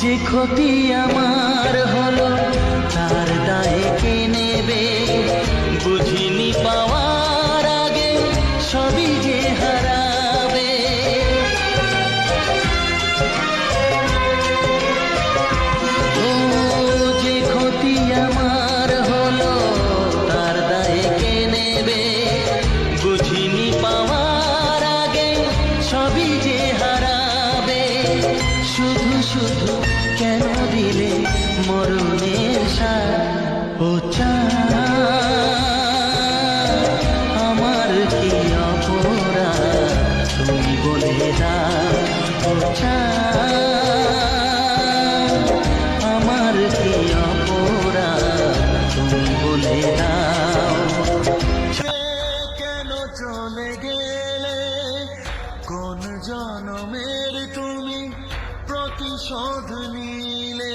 যে ক্ষতি আমার হলো তার দায় কে নেবে? বুঝিনি পাওয়ার আগে সবই শুধু শুধু কেন দিলে মরণের সার? ও আমার কি অপরাধ? তুমি বলে দাও, ও আমার কি অপরাধ? তুমি বলে দাও। কেন চলে গেলে? কোন জনমের তুমি প্রতিশোধ নিলে